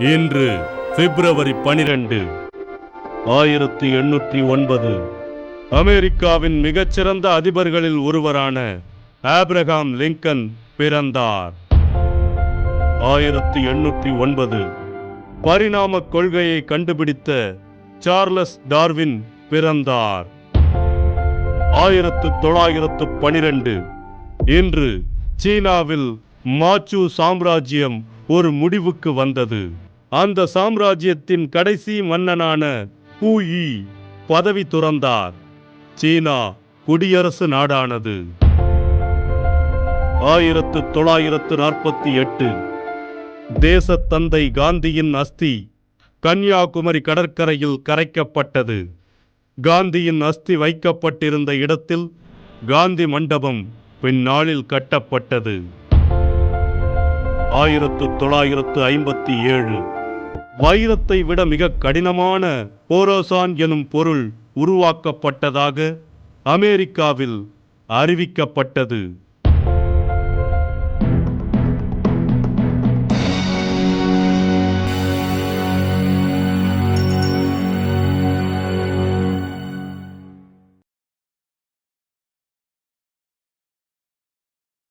இன்று பிப்ரவரி பனிரெண்டு ஆயிரத்தி எண்ணூற்றி ஒன்பது. அமெரிக்காவின் மிகச்சிறந்த அதிபர்களில் ஒருவரான ஆப்ரஹாம் லிங்கன் பிறந்தார். ஆயிரத்தி எண்ணூற்றி ஒன்பது பரிணாம கொள்கையை கண்டுபிடித்த சார்லஸ் டார்வின் பிறந்தார். ஆயிரத்து தொள்ளாயிரத்து பனிரெண்டு இன்று சீனாவில் மாச்சு சாம்ராஜ்யம் ஒரு முடிவுக்கு வந்தது. அந்த சாம்ராஜ்யத்தின் கடைசி மன்னனான பூயி பதவி துறந்தார். சீனா குடியரசு நாடானது. ஆயிரத்து தொள்ளாயிரத்து நாற்பத்தி எட்டு. தேசத்தந்தை காந்தியின் அஸ்தி கன்னியாகுமரி கடற்கரையில் கரைக்கப்பட்டது. காந்தியின் அஸ்தி வைக்கப்பட்டிருந்த இடத்தில் காந்தி மண்டபம் பின்னாளில் கட்டப்பட்டது. ஆயிரத்து தொள்ளாயிரத்து ஐம்பத்தி ஏழு. வைரத்தை விட மிக கடினமான போரோசான் எனும் பொருள் உருவாக்கப்பட்டதாக அமெரிக்காவில் அறிவிக்கப்பட்டது.